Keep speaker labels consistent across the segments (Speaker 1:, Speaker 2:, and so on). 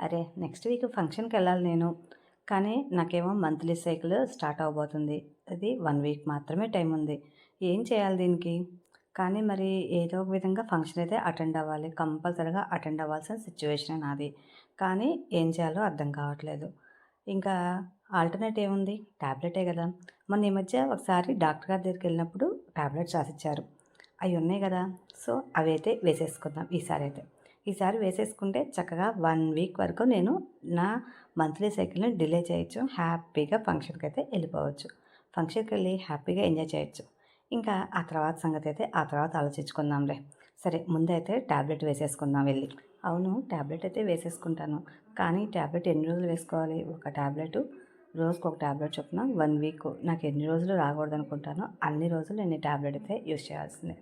Speaker 1: అరే next week ఫంక్షన్కి వెళ్ళాలి నేను. కానీ నాకేమో మంత్లీ సైకిల్ స్టార్ట్ అవబోతుంది. అది వన్ వీక్ మాత్రమే టైం ఉంది. ఏం చేయాలి దీనికి? కానీ మరి ఏదో ఒక విధంగా ఫంక్షన్ అయితే అటెండ్ అవ్వాలి. కంపల్సరీగా అటెండ్ అవ్వాల్సిన సిచ్యువేషన్ నాది. కానీ ఏం చేయాలో అర్థం కావట్లేదు. ఇంకా ఆల్టర్నేట్ ఏముంది? ట్యాబ్లెటే కదా. మొన్న ఈ మధ్య ఒకసారి డాక్టర్ గారి దగ్గరికి వెళ్ళినప్పుడు ట్యాబ్లెట్స్ రాసిచ్చారు. అవి ఉన్నాయి కదా. సో అవి అయితే వేసేసుకుందాం ఈసారి అయితే. ఈసారి వేసేసుకుంటే చక్కగా వన్ వీక్ వరకు నేను నా మంత్లీ సైకిల్ని డిలే చేయొచ్చు హ్యాపీగా ఫంక్షన్కి అయితే వెళ్ళిపోవచ్చు. ఫంక్షన్కి వెళ్ళి హ్యాపీగా ఎంజాయ్ చేయొచ్చు. ఇంకా ఆ తర్వాత సంగతి అయితే ఆ తర్వాత ఆలోచించుకుందాంలే. సరే ముందైతే ట్యాబ్లెట్ వేసేసుకుందాం వెళ్ళి. అవును ట్యాబ్లెట్ అయితే వేసేసుకుంటాను. కానీ ట్యాబ్లెట్ ఎన్ని రోజులు వేసుకోవాలి? ఒక ట్యాబ్లెట్ రోజుకు ఒక ట్యాబ్లెట్ చొప్పున వన్ వీక్. నాకు ఎన్ని రోజులు రాకూడదు అనుకుంటానో అన్ని రోజులు నేను ట్యాబ్లెట్ అయితే యూస్ చేయాల్సిందే.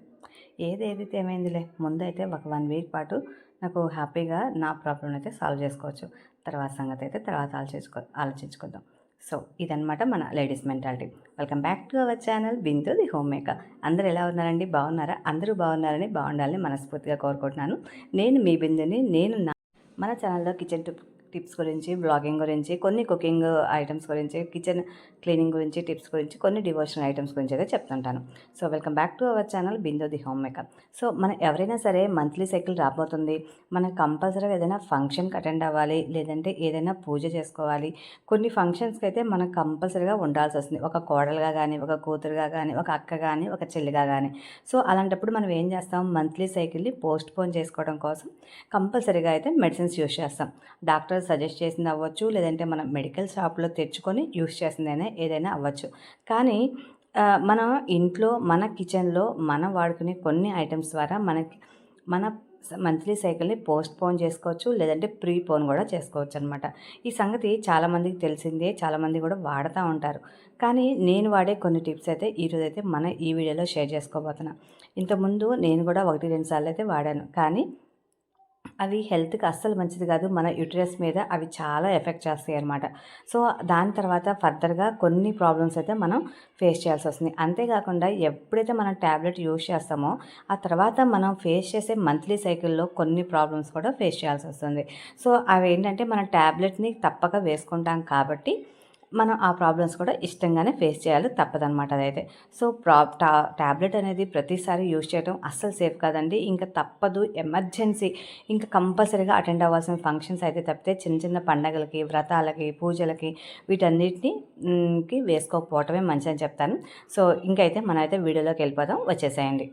Speaker 1: ఏది ఏదైతే ఏమైందిలే ముందైతే ఒక వన్ వీక్ పాటు నాకు హ్యాపీగా నా ప్రాబ్లం అయితే సాల్వ్ చేసుకోవచ్చు. తర్వాత సంగతి అయితే తర్వాత ఆలోచించుకో ఆలోచించుకుందాం. సో ఇదనమాట మన ladies mentality welcome back to our channel Bindu the home maker అందరూ ఎలా ఉన్నారండి? బాగున్నారా? అందరూ బాగున్నారని బాగుండాలని మనస్ఫూర్తిగా కోరుకుంటున్నాను. నేను మీ బిందుని నేను నా మన ఛానల్లో కిచెన్ టిప్ టిప్స్ గురించి బ్లాగింగ్ గురించి కొన్ని కుకింగ్ ఐటమ్స్ గురించి కిచెన్ క్లీనింగ్ గురించి టిప్స్ గురించి కొన్ని డివోషనల్ ఐటమ్స్ గురించి అయితే చెప్తుంటాను. So welcome back to our channel Bindu the home maker. So మనం ఎవరైనా సరే మంత్లీ సైకిల్ రాబోతుంది. మనం కంపల్సరీగా ఏదైనా ఫంక్షన్కి అటెండ్ అవ్వాలి లేదంటే ఏదైనా పూజ చేసుకోవాలి. కొన్ని ఫంక్షన్స్కి అయితే మనం కంపల్సరీగా ఉండాల్సి వస్తుంది. ఒక కోడలుగా కానీ ఒక కూతురుగా కానీ ఒక అక్క కానీ ఒక చెల్లిగా కానీ సో అలాంటప్పుడు మనం ఏం చేస్తాం? మంత్లీ సైకిల్ని పోస్ట్ పోన్ చేసుకోవడం కోసం కంపల్సరీగా అయితే మెడిసిన్స్ యూస్ చేస్తాం. డాక్టర్ సజెస్ట్ చేసింది అవ్వచ్చు లేదంటే మనం మెడికల్ షాప్లో తెచ్చుకొని యూస్ చేసిందైనా ఏదైనా అవ్వచ్చు. కానీ మన ఇంట్లో మన కిచెన్లో మనం వాడుకునే కొన్ని ఐటమ్స్ ద్వారా మనకి మన మంత్లీ సైకిల్ని పోస్ట్ పోన్ చేసుకోవచ్చు లేదంటే ప్రీ పోన్ కూడా చేసుకోవచ్చు అనమాట ఈ సంగతి చాలామందికి తెలిసిందే చాలామంది కూడా వాడుతూ ఉంటారు. కానీ నేను వాడే కొన్ని టిప్స్ అయితే ఈరోజు అయితే మన ఈ వీడియోలో షేర్ చేసుకోబోతున్నా. ఇంతకుముందు నేను కూడా ఒకటి రెండు సార్లు అయితే వాడాను. కానీ అవి హెల్త్కి అస్సలు మంచిది కాదు. మన యూట్రస్ మీద అవి చాలా ఎఫెక్ట్ చేస్తాయి అనమాట సో దాని తర్వాత ఫర్దర్గా కొన్ని ప్రాబ్లమ్స్ అయితే మనం ఫేస్ చేయాల్సి వస్తుంది. అంతేకాకుండా ఎప్పుడైతే మనం ట్యాబ్లెట్ యూజ్ చేస్తామో ఆ తర్వాత మనం ఫేస్ చేసే మంత్లీ సైకిల్లో కొన్ని ప్రాబ్లమ్స్ కూడా ఫేస్ చేయాల్సి వస్తుంది. సో అవి ఏంటంటే మన ట్యాబ్లెట్ని తప్పక వేసుకుంటాం కాబట్టి మనం ఆ ప్రాబ్లమ్స్ కూడా ఇష్టంగానే ఫేస్ చేయాలి తప్పదనమాట అదైతే. సో ప్రా టా ట్యాబ్లెట్ అనేది ప్రతిసారి యూజ్ చేయడం అస్సలు సేఫ్ కాదండి. ఇంకా తప్పదు ఎమర్జెన్సీ ఇంకా కంపల్సరీగా అటెండ్ అవ్వాల్సిన ఫంక్షన్స్ అయితే తప్పితే చిన్న చిన్న పండగలకి వ్రతాలకి పూజలకి వీటన్నిటిని వేసుకోకపోవటమే మంచిదని చెప్తాను. సో ఇంకైతే మనమైతే వీడియోలోకి వెళ్ళిపోదాం వచ్చేసేయండి.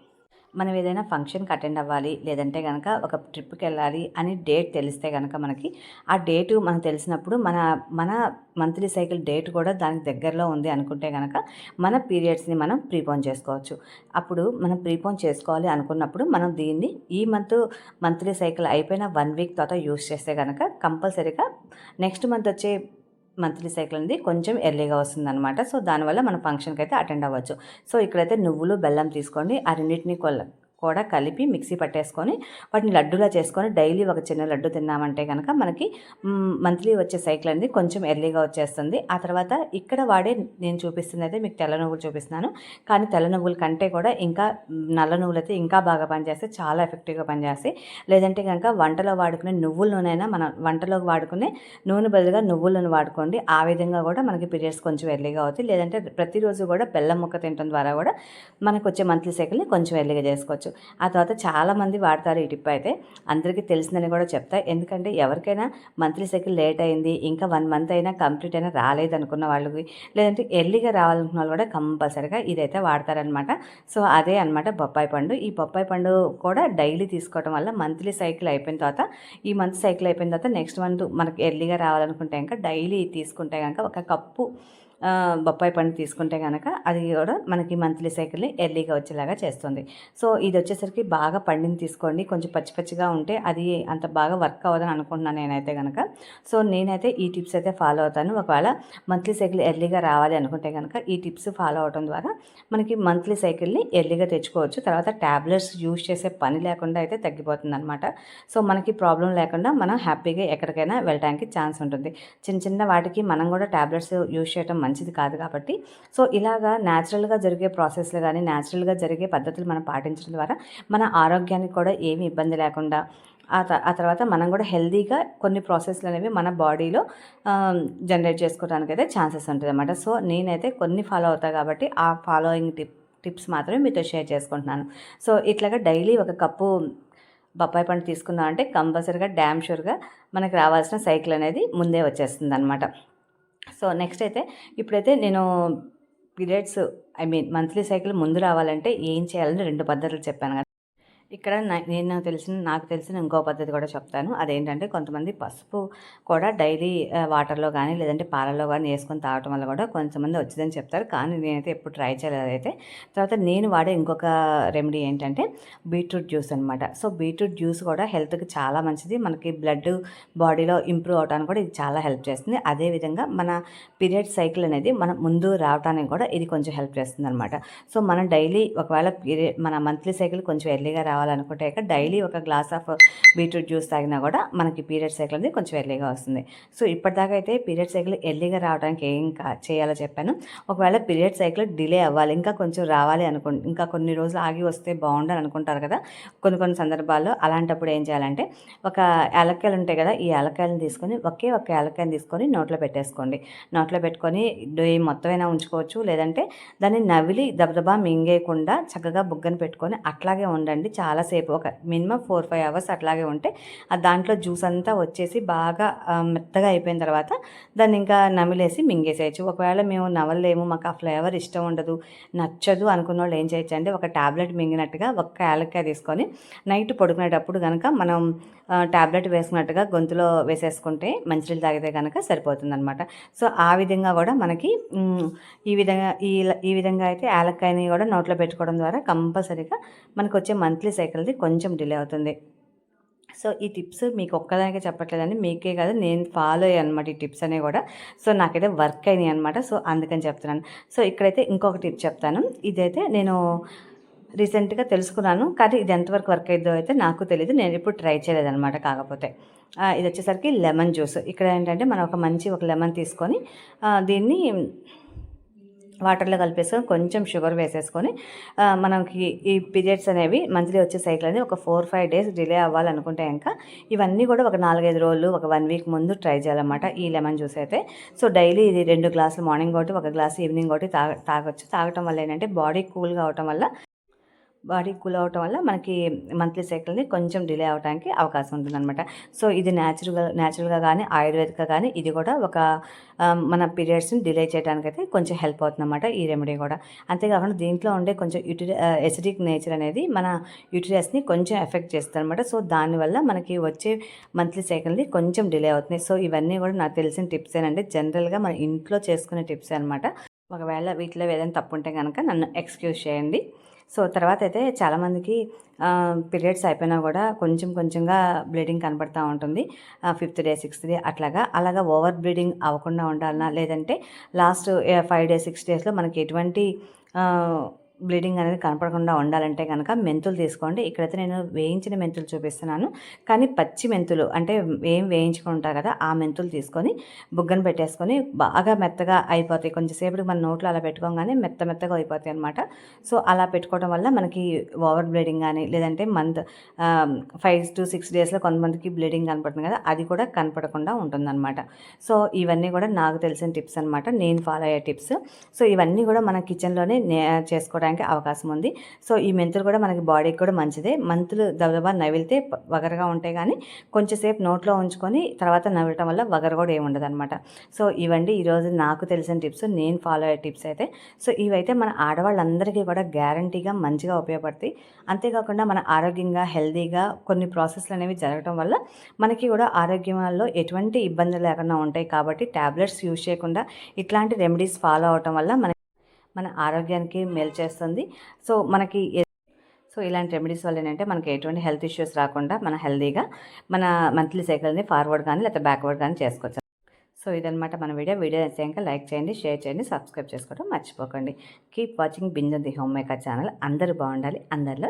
Speaker 1: మనం ఏదైనా ఫంక్షన్కి అటెండ్ అవ్వాలి లేదంటే కనుక ఒక ట్రిప్కి వెళ్ళాలి అని డేట్ తెలిస్తే కనుక మనకి ఆ డేటు మనకు తెలిసినప్పుడు మన మన మంత్లీ సైకిల్ డేట్ కూడా దానికి దగ్గరలో ఉంది అనుకుంటే కనుక మన పీరియడ్స్ని మనం ప్రీపోన్ చేసుకోవచ్చు. అప్పుడు మనం ప్రీపోన్ చేసుకోవాలి అనుకున్నప్పుడు మనం దీన్ని ఈ మంత్ మంత్లీ సైకిల్ అయిపోయిన వన్ వీక్ తర్వాత యూస్ చేస్తే కనుక కంపల్సరీగా నెక్స్ట్ మంత్ వచ్చే మంత్లీ సైకిల్ అనేది కొంచెం ఎర్లీగా వస్తుందన్నమాట. సో దానివల్ల మనం ఫంక్షన్కి అయితే అటెండ్ అవ్వచ్చు. సో ఇక్కడైతే నువ్వులు బెల్లం తీసుకోండి. ఆ రెండింటిని కొల్ల కూడా కలిపి మిక్సీ పట్టేసుకొని వాటిని లడ్డులా చేసుకొని డైలీ ఒక చిన్న లడ్డు తిన్నామంటే కనుక మనకి మంత్లీ వచ్చే సైకిల్ అనేది కొంచెం ఎర్లీగా వచ్చేస్తుంది. ఆ తర్వాత ఇక్కడ వాడే నేను చూపిస్తుంది అయితే మీకు తెల్ల నువ్వులు చూపిస్తున్నాను. కానీ తెల్ల నువ్వుల కంటే కూడా ఇంకా నల్ల నువ్వులు అయితే ఇంకా బాగా పనిచేస్తే చాలా ఎఫెక్టివ్గా పనిచేస్తాయి. లేదంటే కనుక వంటలో వాడుకునే నువ్వుల నూనెనా మన వంటలో వాడుకునే నూనె బదులుగా నువ్వుల నూనె వాడుకోండి. ఆ విధంగా కూడా మనకి పీరియడ్స్ కొంచెం ఎర్లీగా అవుతాయి. లేదంటే ప్రతిరోజు కూడా బెల్లం ముక్క తినడం ద్వారా కూడా మనకు వచ్చే మంత్లీ సైకిల్ని కొంచెం ఎర్లీగా చేసుకోవచ్చు. ఆ తర్వాత చాలామంది వాడతారు ఈ టిప్ అయితే. అందరికీ తెలిసిందని కూడా చెప్తా. ఎందుకంటే ఎవరికైనా మంత్లీ సైకిల్ లేట్ అయింది ఇంకా వన్ మంత్ అయినా కంప్లీట్ అయినా రాలేదు అనుకున్న వాళ్ళకి లేదంటే ఎర్లీగా రావాలనుకున్న వాళ్ళు కూడా కంపల్సరిగా ఇదైతే వాడతారనమాట. సో అదే అనమాట బొప్పాయి పండు. ఈ బొప్పాయి పండు కూడా డైలీ తీసుకోవడం వల్ల మంత్లీ సైకిల్ అయిపోయిన తర్వాత ఈ మంత్ సైకిల్ అయిపోయిన తర్వాత నెక్స్ట్ మంత్ మనకి ఎర్లీగా రావాలనుకుంటే ఇంకా డైలీ తీసుకుంటే కనుక ఒక కప్పు బొప్పాయి పండు తీసుకుంటే కనుక అది కూడా మనకి మంత్లీ సైకిల్ని ఎర్లీగా వచ్చేలాగా చేస్తుంది. సో ఇది వచ్చేసరికి బాగా పండిని తీసుకోండి. కొంచెం పచ్చి పచ్చిగా ఉంటే అది అంత బాగా వర్క్ అవ్వదని అనుకుంటున్నాను నేనైతే కనుక సో నేనైతే ఈ టిప్స్ అయితే ఫాలో అవుతాను. ఒకవేళ మంత్లీ సైకిల్ ఎర్లీగా రావాలి అనుకుంటే కనుక ఈ టిప్స్ ఫాలో అవడం ద్వారా మనకి మంత్లీ సైకిల్ని ఎర్లీగా తెచ్చుకోవచ్చు. తర్వాత ట్యాబ్లెట్స్ యూజ్ చేసే పని లేకుండా అయితే తగ్గిపోతుంది అనమాట సో మనకి ప్రాబ్లం లేకుండా మనం హ్యాపీగా ఎక్కడికైనా వెళ్ళడానికి ఛాన్స్ ఉంటుంది. చిన్న చిన్న వాటికి మనం కూడా ట్యాబ్లెట్స్ యూజ్ చేయడం మంచిది కాదు కాబట్టి. సో ఇలాగా న్యాచురల్గా జరిగే ప్రాసెస్లు కానీ న్యాచురల్గా జరిగే పద్ధతులు మనం పాటించడం ద్వారా మన ఆరోగ్యానికి కూడా ఏమి ఇబ్బంది లేకుండా ఆ త ఆ తర్వాత మనం కూడా హెల్తీగా కొన్ని ప్రాసెస్లు అనేవి మన బాడీలో జనరేట్ చేసుకోవడానికి అయితే ఛాన్సెస్ ఉంటుంది అనమాట సో నేనైతే కొన్ని ఫాలో అవుతాను కాబట్టి ఆ ఫాలోయింగ్ టిప్ టిప్స్ మాత్రమే మీతో షేర్ చేసుకుంటున్నాను. సో ఇట్లాగా డైలీ ఒక కప్పు బొప్పాయి పండు తీసుకున్నాం అంటే కంపల్సరీగా డ్యామ్ షూర్గా మనకు రావాల్సిన సైకిల్ అనేది ముందే వచ్చేస్తుంది అనమాట సో నెక్స్ట్ అయితే ఇప్పుడైతే నేను periods I mean monthly cycle ముందు రావాలంటే ఏం చేయాలని రెండు పద్ధతులు చెప్పాను కదా. ఇక్కడ నేను తెలిసిన నాకు తెలిసిన ఇంకో పద్ధతి కూడా చెప్తాను. అదేంటంటే కొంతమంది పసుపు కూడా డైలీ వాటర్లో కానీ లేదంటే పాలలో కానీ వేసుకొని తాగటం వల్ల కూడా కొంతమంది వచ్చిందని చెప్తారు. కానీ నేనైతే ఎప్పుడు ట్రై చేయలేదు అయితే. తర్వాత నేను వాడే ఇంకొక రెమెడీ ఏంటంటే బీట్రూట్ జ్యూస్ అనమాట సో బీట్రూట్ జ్యూస్ కూడా హెల్త్కి చాలా మంచిది. మనకి బ్లడ్ బాడీలో ఇంప్రూవ్ అవడానికి కూడా ఇది చాలా హెల్ప్ చేస్తుంది. అదేవిధంగా మన పీరియడ్ సైకిల్ అనేది మన ముందు రావడానికి కూడా ఇది కొంచెం హెల్ప్ చేస్తుంది అనమాట సో మనం డైలీ ఒకవేళ పీరియడ్ మన మంత్లీ సైకిల్ కొంచెం ఎర్లీగా రావాలనుకుంటే ఇక డైలీ ఒక గ్లాస్ ఆఫ్ బీట్రూట్ జ్యూస్ తాగినా కూడా మనకి పీరియడ్ సైకిల్ అనేది కొంచెం ఎర్లీగా వస్తుంది. సో ఇప్పటిదాకా అయితే పీరియడ్ సైకిల్ ఎర్లీగా రావడానికి ఏం కా- చేయాలో చెప్పాను. ఒకవేళ పీరియడ్ సైకిల్ డిలే అవ్వాలి ఇంకా కొంచెం రావాలి అనుకు ఇంకా కొన్ని రోజులు ఆగి వస్తే బాగుండాలి అనుకుంటారు కదా. కొన్ని కొన్ని సందర్భాల్లో అలాంటప్పుడు ఏం చేయాలంటే ఒక యాలక్కాయలు ఉంటాయి కదా ఈ యాలక్కాయలను తీసుకొని ఒకే ఒక యాలక్కాయని తీసుకొని నోట్లో పెట్టేసుకోండి. నోట్లో పెట్టుకొని డే మొత్తమైనా ఉంచుకోవచ్చు. లేదంటే దాన్ని నవిలి దబదబా మింగేయకుండా చక్కగా బుగ్గను పెట్టుకొని అట్లాగే ఉండండి. చాలాసేపు ఒక మినిమం ఫోర్ ఫైవ్ అవర్స్ అట్లాగే ఉంటే ఆ దాంట్లో జ్యూస్ అంతా వచ్చేసి బాగా మెత్తగా అయిపోయిన తర్వాత దాన్ని ఇంకా నమిలేసి మింగేసేయచ్చు. ఒకవేళ మేము నవలలేము మాకు ఆ ఫ్లేవర్ ఇష్టం ఉండదు నచ్చదు అనుకున్న వాళ్ళు ఏం చేయొచ్చు అంటే ఒక ట్యాబ్లెట్ మింగినట్టుగా ఒక్క యాలక్కాయ తీసుకొని నైట్ పడుకునేటప్పుడు కనుక మనం ట్యాబ్లెట్ వేసుకున్నట్టుగా గొంతులో వేసేసుకుంటే మంచినీళ్ళు తాగితే కనుక సరిపోతుంది అనమాట సో ఆ విధంగా కూడా మనకి ఈ విధంగా ఈ ఈ విధంగా అయితే యాలక్కాయని కూడా నోట్లో పెట్టుకోవడం ద్వారా కంపల్సరీగా మనకు వచ్చే మంత్లీ సైకిల్ది కొంచెం డిలే అవుతుంది. సో ఈ టిప్స్ మీకు ఒక్కదానికే చెప్పట్లేదండి. మీకే కాదు నేను ఫాలో అయ్యాను అనమాట ఈ టిప్స్ అనేవి కూడా. సో నాకైతే వర్క్ అయినాయి అనమాట సో అందుకని చెప్తున్నాను. సో ఇక్కడైతే ఇంకొక టిప్ చెప్తాను. ఇదైతే నేను రీసెంట్గా తెలుసుకున్నాను. కానీ ఇది ఎంతవరకు వర్క్ అయిందో అయితే నాకు తెలియదు నేను ఇప్పుడు ట్రై చేయలేదన్నమాట కాకపోతే. ఇది వచ్చేసరికి లెమన్ జ్యూస్. ఇక్కడ ఏంటంటే మనం ఒక మంచి ఒక లెమన్ తీసుకొని దీన్ని వాటర్లో కలిపేసుకొని కొంచెం షుగర్ వేసేసుకొని మనకి ఈ పీరియడ్స్ అనేవి మంత్లీ వచ్చే సైకిల్ అనేది ఒక ఫోర్ ఫైవ్ డేస్ డిలే అవ్వాలనుకుంటే ఇంకా ఇవన్నీ కూడా ఒక నాలుగైదు రోజులు ఒక వన్ వీక్ ముందు ట్రై చేయాలన్నమాట ఈ లెమన్ జ్యూస్ అయితే. సో డైలీ ఇది రెండు గ్లాసులు మార్నింగ్ ఒకటి ఒక గ్లాస్ ఈవినింగ్ ఒకటి తాగ తాగొచ్చు. తాగటం వల్ల ఏంటంటే బాడీ కూల్గా అవటం వల్ల బాడీ కూల్ అవటం వల్ల మనకి మంత్లీ సైకిల్ని కొంచెం డిలే అవడానికి అవకాశం ఉంటుందన్నమాట. సో ఇది న్యాచురల్గా న్యాచురల్గా కానీ ఆయుర్వేదిక్గా కానీ ఇది కూడా ఒక మన పీరియడ్స్ని డిలే చేయడానికి అయితే కొంచెం హెల్ప్ అవుతుందన్నమాట ఈ రెమెడీ కూడా. అంతేకాకుండా దీంట్లో ఉండే కొంచెం యూటిరి ఎసిడిక్ నేచర్ అనేది మన యూటిరస్ని కొంచెం ఎఫెక్ట్ చేస్తుంది అనమాట సో దానివల్ల మనకి వచ్చే మంత్లీ సైకిల్ని కొంచెం డిలే అవుతుంది సో ఇవన్నీ కూడా నాకు తెలిసిన టిప్స్ ఏనంటే జనరల్గా మన ఇంట్లో చేసుకునే టిప్స్ అనమాట ఒకవేళ వీటిలో ఏదైనా తప్పు ఉంటే కనుక నన్ను ఎక్స్క్యూజ్ చేయండి. సో తర్వాత అయితే చాలామందికి పీరియడ్స్ అయిపోయినా కూడా కొంచెం కొంచెంగా బ్లీడింగ్ కనపడతా ఉంటుంది. ఫిఫ్త్ డే సిక్స్త్ డే అట్లాగా. అలాగా ఓవర్ బ్లీడింగ్ అవ్వకుండా ఉండాలన్నా లేదంటే లాస్ట్ ఫైవ్ డేస్ సిక్స్ డేస్లో మనకి ఎటువంటి బ్లీడింగ్ అనేది కనపడకుండా ఉండాలంటే కనుక మెంతులు తీసుకోండి. ఇక్కడైతే నేను వేయించిన మెంతులు చూపిస్తున్నాను. కానీ పచ్చి మెంతులు అంటే ఏం వేయించుకుంటారు కదా ఆ మెంతులు తీసుకొని బుగ్గను పెట్టేసుకొని బాగా మెత్తగా అయిపోతాయి. కొంచెంసేపటికి మన నోట్లో అలా పెట్టుకోగానే మెత్త మెత్తగా అయిపోతాయి అనమాట సో అలా పెట్టుకోవడం వల్ల మనకి ఓవర్ బ్లీడింగ్ కానీ లేదంటే మంత్ ఫైవ్ టు సిక్స్ డేస్లో కొంతమందికి బ్లీడింగ్ కనపడుతుంది కదా అది కూడా కనపడకుండా ఉంటుందన్నమాట. సో ఇవన్నీ కూడా నాకు తెలిసిన టిప్స్ అనమాట నేను ఫాలో అయ్యే టిప్స్. సో ఇవన్నీ కూడా మన కిచెన్లోనే నే- చేసుకోవడానికి అవకాశం ఉంది. సో ఈ మెంతులు కూడా మనకి బాడీకి కూడా మంచిదే. మంతులు దబదబా నవిలితే వగరగా ఉంటాయి కానీ కొంచెంసేపు నోట్లో ఉంచుకొని తర్వాత నవ్వటం వల్ల వగర కూడా ఏమి ఉండదు అనమాట సో ఇవండి ఈరోజు నాకు తెలిసిన టిప్స్. నేను ఫాలో అయ్యే టిప్స్ అయితే. సో ఇవైతే మన ఆడవాళ్ళందరికీ కూడా గ్యారంటీగా మంచిగా ఉపయోగపడతాయి. అంతేకాకుండా మన ఆరోగ్యంగా హెల్తీగా కొన్ని ప్రాసెస్లు అనేవి జరగడం వల్ల మనకి కూడా ఆరోగ్యంలో ఎటువంటి ఇబ్బందులు లేకుండా ఉంటాయి. కాబట్టి ట్యాబ్లెట్స్ యూజ్ చేయకుండా ఇట్లాంటి రెమెడీస్ ఫాలో అవటం వల్ల మన ఆరోగ్యానికి మేలు చేస్తుంది. సో మనకి సో ఇలాంటి రెమెడీస్ వల్ల ఏంటంటే మనకి ఎటువంటి హెల్త్ ఇష్యూస్ రాకుండా మన హెల్తీగా మన మంత్లీ సైకిల్ని ఫార్వర్డ్ కానీ లేకపోతే బ్యాక్వర్డ్ కానీ చేసుకోవచ్చు. సో ఇదనమాట మన వీడియో. వీడియో నచ్చాక లైక్ చేయండి షేర్ చేయండి సబ్స్క్రైబ్ చేసుకోవడం మర్చిపోకండి. కీప్ వాచింగ్ బింజన్ ది హోమ్ మేకర్ ఛానల్. అందరూ బాగుండాలి. అందరిలో